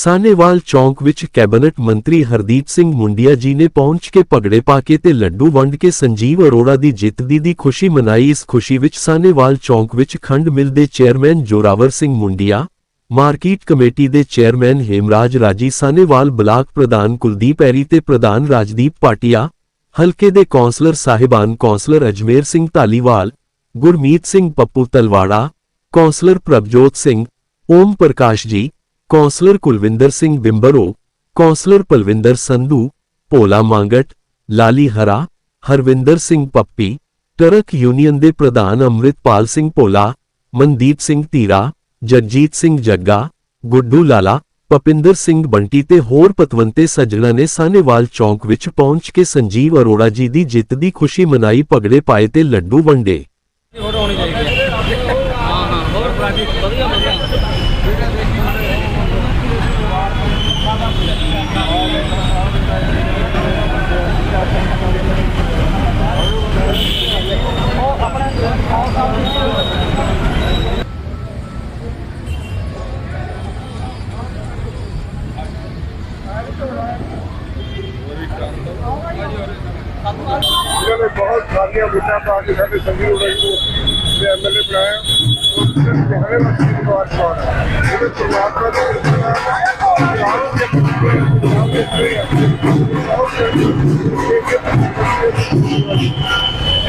ਸਾਨੇਵਾਲ ਚੌਂਕ ਵਿੱਚ ਕੈਬਨਿਟ ਮੰਤਰੀ ਹਰਦੀਪ ਸਿੰਘ ਮੁੰਡਿਆ ਜੀ ਨੇ ਪਹੁੰਚ ਕੇ ਪਗੜੇ ਪਾ ਕੇ ਤੇ ਲੱਡੂ ਵੰਡ ਕੇ ਸੰਜੀਵ ਅਰੋੜਾ ਦੀ ਜਿੱਤ ਦੀ ਦੀ ਖੁਸ਼ੀ ਮਨਾਈ। ਇਸ ਖੁਸ਼ੀ ਵਿੱਚ ਸਾਨੇਵਾਲ ਚੌਂਕ ਵਿੱਚ ਖੰਡ ਮਿਲ ਦੇ chairman Zorawar Singh Mundian, market committee ਦੇ ਚੇਅਰਮੈਨ ਹੇਮਰਾਜ ਰਾਜੀ ਸਾਨੇਵਾਲ ਬਲਾਕ ਪ੍ਰਧਾਨ ਕੁਲਦੀਪ ਐਰੀ ਤੇ ਪ੍ਰਧਾਨ ਰਾਜਦੀਪ ਪਾਟਿਆ, ਹਲਕੇ ਦੇ ਕੌਂਸਲਰ ਸਾਹਿਬਾਨ councillor Ajmer Singh Dhaliwal, Gurmeet Singh Pappu Talwara, councillor Prabhjot Singh, Om Prakash ji councillor Kulwinder Singh Bimbro, councillor Palwinder Sandhu, Bhola Mangat, Lali Hara, Harvinder Singh Pappi, truck union ਦੇ ਪ੍ਰਧਾਨ ਅੰਮ੍ਰਿਤਪਾਲ ਸਿੰਘ ਭੋਲਾ, ਮਨਦੀਪ ਸਿੰਘ ਧੀਰਾ, ਜਗਜੀਤ ਸਿੰਘ ਜੱਗਾ, ਗੁੱਡੂ ਲਾਲਾ ਪਪਿੰਦਰ ਸਿੰਘ ਬੰਟੀ ਤੇ ਹੋਰ ਪਤਵੰਤੇ ਸੱਜਣਾ ਨੇ ਸਾਨੇਵਾਲ ਚੌਂਕ ਵਿੱਚ ਪਹੁੰਚ ਕੇ ਸੰਜੀਵ ਅਰੋੜਾ ਜੀ ਦੀ ਜਿੱਤ ਦੀ ਖੁਸ਼ੀ ਮਨਾਈ ਪਗੜੇ ਪਾਏ ਤੇ ਲੱਡੂ ਵੰਡੇ। ਫੋਟੋ ਹੋਣੀ ਚਾਹੀਦੀ ਹਾਂ। ਹਾਂ ਹੋਰ ਵਧੀਆ ਵਧੀਆ। ਜਿਨ੍ਹਾਂ ਨੇ ਬਹੁਤ ਸਾਰੀਆਂ ਵੋਟਾਂ ਪਾ ਕੇ ਸਾਡੇ ਸੰਗੀਤ ਉਡਾਈ ਨੂੰ ਐਮਐਲਏ ਬਣਾਇਆ। ਹਰੇ ਮੱਛੀ ਦੀ ਬਾਤ ਪਾਉਣਾ ਇਹਦੇ ਪਰਮਾਤਮਾ ਦੇ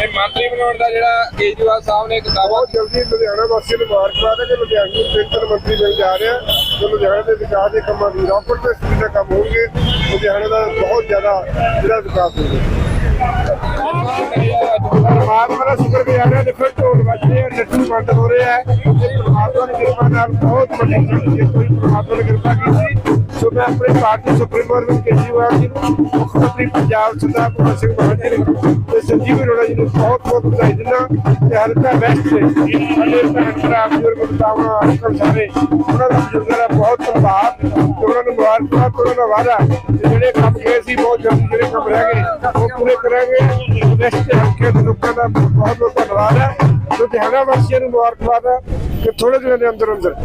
ਇਹ ਮੰਤਰੀ ਬਣਾਉਣ ਦਾ ਜਿਹੜਾ ਕੇਜਰੀਵਾਲ ਸਾਹਿਬ ਨੇ ਬਹੁਤ ਜਲਦੀ ਲੁਧਿਆਣਾ ਵਾਸੀਆਂ ਨੂੰ ਮੁਬਾਰਕਬਾਦ ਹੈ ਕਿ ਲੁਧਿਆਣੇ ਨੂੰ ਤਿੰਨ ਮੰਤਰੀ ਮਿਲ ਜਾ ਰਹੇ। ਤੇ ਲੁਧਿਆਣੇ ਦੇ ਵਿਕਾਸ ਦੇ ਕੰਮਾਂ ਦੀ ਰਾਪਟ ਤੇ ਸਪੀਡ ਦੇ ਕੰਮ ਹੋਣਗੇ। ਲੁਧਿਆਣੇ ਦਾ ਬਹੁਤ ਜ਼ਿਆਦਾ ਜਿਹੜਾ ਵਿਕਾਸ ਹੋਊਗਾ ਪਰਮਾਤਮਾ ਦਾ ਸ਼ੁਕਰ ਗੁਜ਼ਾਰ ਹਾਂ ਦੇਖੋ ਲੱਡੂ ਹੋ ਰਹੇ ਆ ਤੇ ਪਰਮਾਤਮਾ ਦੀ ਕਿਰਪਾ ਨਾਲ ਬਹੁਤ ਵੱਡੀ ਜਿੱਤ ਹੋਈ ਪਰਮਾਤਮਾ ਨੇ ਕਿਰਪਾ ਕੀਤੀ। ਸੋ ਮੈਂ ਆਪਣੇ ਪਾਰਟੀ ਸੁਪਰੀਮੋ ਅਰਵਿੰਦ ਕੇਜਰੀਵਾਲ ਜੀ ਨੂੰ, ਮੁੱਖ ਮੰਤਰੀ ਪੰਜਾਬ ਸਰਦਾਰ ਭਗਵੰਤ ਸਿੰਘ ਮਾਨ ਜੀ ਨੂੰ ਤੇ ਸੰਜੀਵ ਅਰੋੜਾ ਜੀ ਨੂੰ ਬਹੁਤ ਬਹੁਤ ਵਧਾਈ ਦਿੰਦਾ ਤੇ ਹਲਕਾ ਵੈਸਟ ਦੇ ਸਾਡੇ ਭੈਣ ਭਰਾ, ਬਜ਼ੁਰਗ ਬਤਾਵਾ ਅੰਕਲ ਸਾਰੇ, ਉਹਨਾਂ ਦਾ ਬਜ਼ੁਰਗਾਂ ਦਾ ਬਹੁਤ ਧੰਨਵਾਦ। ਉਹਨਾਂ ਨੂੰ ਮੁਬਾਰਕਬਾਦ, ਉਹਨਾਂ ਦਾ ਵਾਅਦਾ ਜਿਹੜੇ ਕੰਮ ਗਏ ਸੀ, ਬਹੁਤ ਜਲਦੀ ਜਿਹੜੇ ਕੰਮ ਰਹਿ ਗਏ, ਉਹ ਪੂਰੇ ਕਰਾਂਗੇ। ਵੈਸਟ ਦੇ ਹਲਕੇ ਦੇ ਲੋਕਾਂ ਦਾ ਬਹੁਤ ਬਹੁਤ ਧੰਨਵਾਦ ਹੈ। ਲੁਧਿਆਣਾ ਵਾਸੀਆਂ ਨੂੰ ਮੁਬਾਰਕਬਾਦ ਹੈ ਕਿ ਥੋੜੇ ਦਿਨਾਂ ਦੇ ਅੰਦਰ ਅੰਦਰ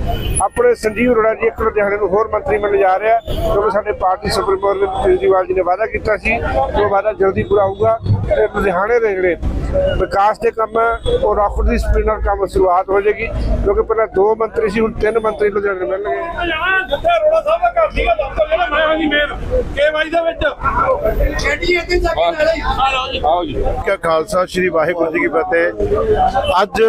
ਆਪਣੇ ਸੰਜੀਵ ਅਰੋੜਾ ਜੀ ਇੱਕ ਲੁਧਿਆਣੇ ਨੂੰ ਹੋਰ ਮੰਤਰੀ ਮਿਲ ਜਾ ਰਿਹਾ ਕਿਉਂਕਿ ਸਾਡੇ ਪਾਰਟੀ ਸੁਪਰੀਮੋ ਕੇਜਰੀਵਾਲ ਜੀ ਨੇ ਵਾਅਦਾ ਕੀਤਾ ਸੀ ਕਿ ਉਹ ਵਾਅਦਾ ਜਲਦੀ ਪੂਰਾ ਹੋਊਗਾ ਤੇ ਲੁਧਿਆਣੇ ਦੇ ਜਿਹੜੇ ਵਿਕਾਸ ਦੇ ਕੰਮ ਉਹ ਰਾਕਟ ਦੀ ਸਪੀਡ ਨਾਲ ਕੰਮ ਸ਼ੁਰੂਆਤ ਹੋ ਜਾਏਗੀ ਕਿਉਂਕਿ ਪਹਿਲਾਂ ਦੋ ਮੰਤਰੀ ਸੀ ਹੁਣ ਤਿੰਨ ਮੰਤਰੀ ਲੁਧਿਆਣੇ ਮਿਲਣਗੇ ਜਿੱਥੇ ਅਰੋੜਾ ਸਾਹਿਬ ਦਾ ਘਰ ਸੀਗਾ ਦਫ਼ਤਰ ਜਿਹੜਾ ਮੈਂ ਹਾਂ ਜੀ ਮੇਨ ਕੇਵਾਈ ਦੇ ਵਿੱਚ ਆਓ ਜੀ। ਕਾ ਖਾਲਸਾ ਸ੍ਰੀ ਵਾਹਿਗੁਰੂ ਜੀ ਕੀ ਫਤਿਹ। ਅੱਜ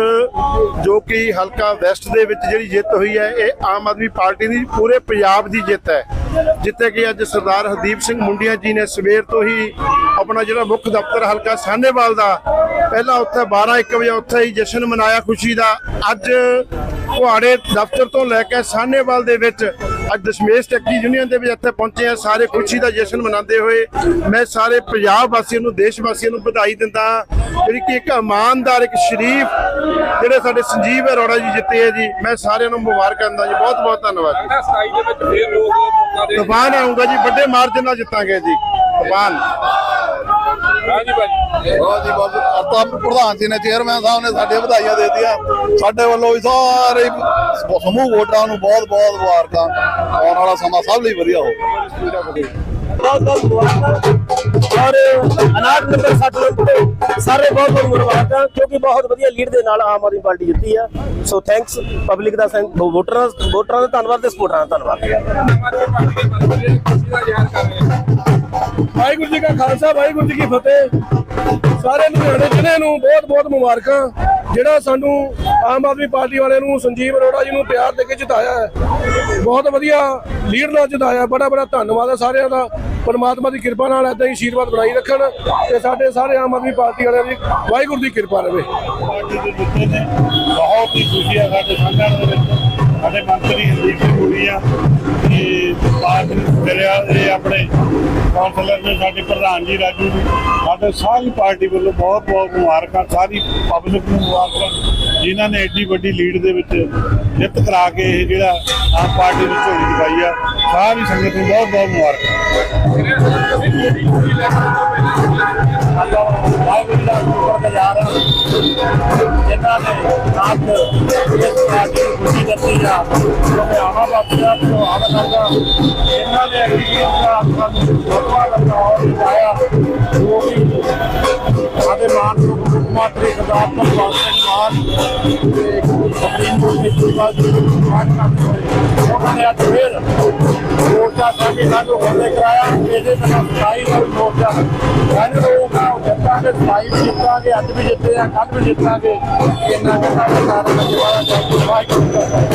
ਜੋ ਕਿ ਹਲਕਾ ਵੈਸਟ ਦੇ ਵਿੱਚ ਜਿਹੜੀ ਜਿੱਤ ਹੋਈ ਹੈ, ਇਹ ਆਮ ਆਦਮੀ ਪਾਰਟੀ ਦੀ ਪੂਰੇ ਪੰਜਾਬ ਦੀ ਜਿੱਤ ਹੈ। ਜਿੱਥੇ ਕਿ ਅੱਜ ਸਰਦਾਰ ਹਰਦੀਪ ਸਿੰਘ ਮੁੰਡੀਆਂ ਜੀ ਨੇ ਸਵੇਰ ਤੋਂ ਹੀ ਆਪਣਾ ਜਿਹੜਾ ਮੁੱਖ ਦਫ਼ਤਰ ਹਲਕਾ ਸਾਹਨੇਵਾਲ ਦਾ, ਪਹਿਲਾਂ ਉੱਥੇ 12 1 ਵਜੇ ਉੱਥੇ ਹੀ ਜਸ਼ਨ ਮਨਾਇਆ ਖੁਸ਼ੀ ਦਾ, ਅੱਜ ਕੁਹਾੜੇ ਦਫ਼ਤਰ ਤੋਂ ਲੈ ਕੇ ਸਾਹਨੇਵਾਲ ਦੇ ਵਿੱਚ ਅੱਜ ਦਸ਼ਮੇਸ਼ ਟੈਕਸੀ ਯੂਨੀਅਨ ਦੇ ਵਿੱਚ ਇੱਥੇ ਪਹੁੰਚੇ ਆ ਸਾਰੇ ਖੁਸ਼ੀ ਦਾ ਜਸ਼ਨ ਮਨਾਉਂਦੇ ਹੋਏ ਮੈਂ ਸਾਰੇ ਪੰਜਾਬ ਵਾਸੀਆਂ ਨੂੰ ਦੇਸ਼ ਵਾਸੀਆਂ ਨੂੰ ਵਧਾਈ ਦਿੰਦਾ ਜਿਹੜੀ ਕਿ ਇੱਕ ਇਮਾਨਦਾਰ ਇੱਕ ਸ਼ਰੀਫ ਜਿਹੜੇ ਸਾਡੇ ਸੰਜੀਵ ਅਰੋੜਾ ਜੀ ਜਿੱਤੇ ਹੈ ਜੀ ਮੈਂ ਸਾਰਿਆਂ ਨੂੰ ਮੁਬਾਰਕਾਂ ਦਿੰਦਾ ਜੀ। ਬਹੁਤ ਬਹੁਤ ਧੰਨਵਾਦ ਜੀ। ਜਿਹੜਾ 27 ਦੇ ਵਿੱਚ ਫੇਰ ਲੋਕ ਤੂਫਾਨ ਆਊਗਾ ਜੀ ਵੱਡੇ ਮਾਰਜਨ ਨਾਲ ਜਿੱਤਾਂਗੇ ਜੀ। ਤੂਫਾਨ। ਹਾਂਜੀ ਭਾਜੀ ਬਹੁਤ ਜੀ ਬਹੁਤ ਆਪਾਂ ਪ੍ਰਧਾਨ ਜੀ ਨੇ ਚੇਅਰਮੈਨ ਸਾਹਿਬ ਨੇ ਸਾਡੇ ਵਧਾਈਆਂ ਦੇ ਦਿੱਤੀਆਂ। ਸਾਡੇ ਵੱਲੋਂ ਵੀ ਸਾਰੇ ਸਮੂਹ ਵੋਟਰਾਂ ਨੂੰ ਬਹੁਤ ਬਹੁਤ ਮੁਬਾਰਕਾਂ। ਆਉਣ ਵਾਲਾ ਸਮਾਂ ਸਭ ਲਈ ਵਧੀਆ ਹੋਵੇ ਬਹੁਤ ਬਹੁਤ ਮੁਬਾਰਕਾਂ ਔਰ ਅਨਾਜ ਨੰਬਰ 60 ਨੰਬਰ ਸਾਰੇ ਬਹੁਤ ਬਹੁਤ ਮੁਬਾਰਕਾਂ ਕਿਉਂਕਿ ਬਹੁਤ ਵਧੀਆ ਲੀਡ ਦੇ ਨਾਲ ਆਮ ਆਦਮੀ ਪਾਰਟੀ ਜਿੱਤੀ ਆ। ਸੋ ਥੈਂਕਸ ਪਬਲਿਕ ਦਾ ਵੋਟਰਾਂ ਵੋਟਰਾਂ ਦਾ ਧੰਨਵਾਦ ਤੇ ਸਪੋਰਟਰਾਂ ਦਾ ਧੰਨਵਾਦ। ਵਾਹਿਗੁਰੂ ਜੀ ਕਾ ਖਾਲਸਾ, ਵਾਹਿਗੁਰੂ ਜੀ ਕੀ ਫਤਿਹ। ਸਾਰੇ ਲੁਧਿਆਣੇ ਜ਼ਿਲ੍ਹੇ ਨੂੰ ਬਹੁਤ ਬਹੁਤ ਮੁਬਾਰਕਾਂ। ਜਿਹੜਾ ਸਾਨੂੰ ਆਮ ਆਦਮੀ ਪਾਰਟੀ ਵਾਲਿਆਂ ਨੂੰ ਸੰਜੀਵ ਅਰੋੜਾ ਜੀ ਨੂੰ ਪਿਆਰ ਦੇ ਕੇ ਜਿਤਾਇਆ ਹੈ, ਬਹੁਤ ਵਧੀਆ ਲੀਡ ਨਾਲ ਜਿਤਾਇਆ ਬੜਾ ਬੜਾ ਧੰਨਵਾਦ ਹੈ ਸਾਰਿਆਂ ਦਾ। ਪਰਮਾਤਮਾ ਦੀ ਕਿਰਪਾ ਨਾਲ ਏਦਾਂ ਹੀ ਆਸ਼ੀਰਵਾਦ ਬਣਾਈ ਰੱਖਣ ਤੇ ਸਾਡੇ ਸਾਰੇ ਆਮ ਆਦਮੀ ਪਾਰਟੀ ਵਾਲਿਆਂ ਦੀ ਵਾਹਿਗੁਰੂ ਦੀ ਕਿਰਪਾ ਰਹੇ। ਪਾਰਟੀ ਦੇ ਜਿੱਤੇ ਨੇ ਬਹੁਤ ਹੀ ਖੁਸ਼ੀ ਹੈ ਸਾਡੇ ਸੰਗਠਨ ਦੇ ਵਿੱਚ। ਸਾਡੇ ਮੰਤਰੀ ਹਰਦੀਪ ਸਿੰਘ ਪੁਰੀਆ ਤੇ ਪਾਰਟੀ ਕਰਿਆ ਇਹ ਆਪਣੇ ਕਾਉਂਸਲਰ ਨੇ ਸਾਡੇ ਪ੍ਰਧਾਨ ਜੀ ਰਾਜੂ ਜੀ, ਸਾਡੇ ਸਾਰੀ ਪਾਰਟੀ ਵੱਲੋਂ ਬਹੁਤ ਬਹੁਤ ਮੁਬਾਰਕਾਂ, ਸਾਰੀ ਪਬਲਿਕ ਨੂੰ ਮੁਬਾਰਕਾਂ, ਜਿਨ੍ਹਾਂ ਨੇ ਐਡੀ ਵੱਡੀ ਲੀਡ ਦੇ ਵਿੱਚ ਜਿੱਤ ਕਰਾ ਕੇ ਇਹ ਜਿਹੜਾ ਆਮ ਪਾਰਟੀ ਨੂੰ ਝੋਲੀ ਦਿਖਾਈ ਆ, ਸਾਰੀ ਸੰਗਤ ਨੂੰ ਬਹੁਤ ਬਹੁਤ ਮੁਬਾਰਕਾਂ। ਜਿਨ੍ਹਾਂ ਨੇ ਅੱਜ ਇਸ ਪਾਰਟੀ ਨੂੰ ਖੁਸ਼ੀ ਦਿੱਤੀ ਆ ਲੁਧਿਆਣਾ ਵਾਸੀਆਂ ਨੂੰ ਆਵਾਜ਼ ਕਰਦਾ ਇਹਨਾਂ ਨੇ ਐਗਰੀਕਲਚਰ ਦਾ ਆਪਾਂ ਨੂੰ ਬਹੁਤ ਲੱਗਾ ਪਾਇਆ ਜੋ ਕਿ ਸਾਡੇ ਮਾਨ ਮੁੱਖ ਮੰਤਰੀ ਸਰਦਾਰ ਭਗਵੰਤ ਸਿੰਘ ਮਾਨ ਤੇ ਸੁਪਰੀਮ ਕੋਰਟ ਦੇ ਜੁਰਮਾਂ ਮਾਨ ਕਰਦੇ ਹੋਏ ਉਹਨਾਂ ਨੇ ਅੱਜ ਫਿਰ ਮੋਰਚਾ ਸਾਡੀ ਸਾਨੂੰ ਹੁੰਦੇ ਕਰਾਇਆ ਇਹਦੇ ਨਾਲ ਸਤਾਈ ਮੋਰਚਾ ਕਹਿੰਦੇ ਲੋਕ ਆ ਜੱਟਾਂ ਦੇ ਸਤਾਈ ਜਿੱਤਾਂਗੇ, ਅੱਜ ਵੀ ਜਿੱਤੇ ਆ ਕੱਲ ਵੀ ਜਿੱਤਾਂਗੇ। ਇੰਨਾ ਕਹਿੰਦਾ ਸਰਕਾਰ ਦਾ ਜਵਾਬ ਵਾਹਿਗੁਰੂ ਜੀ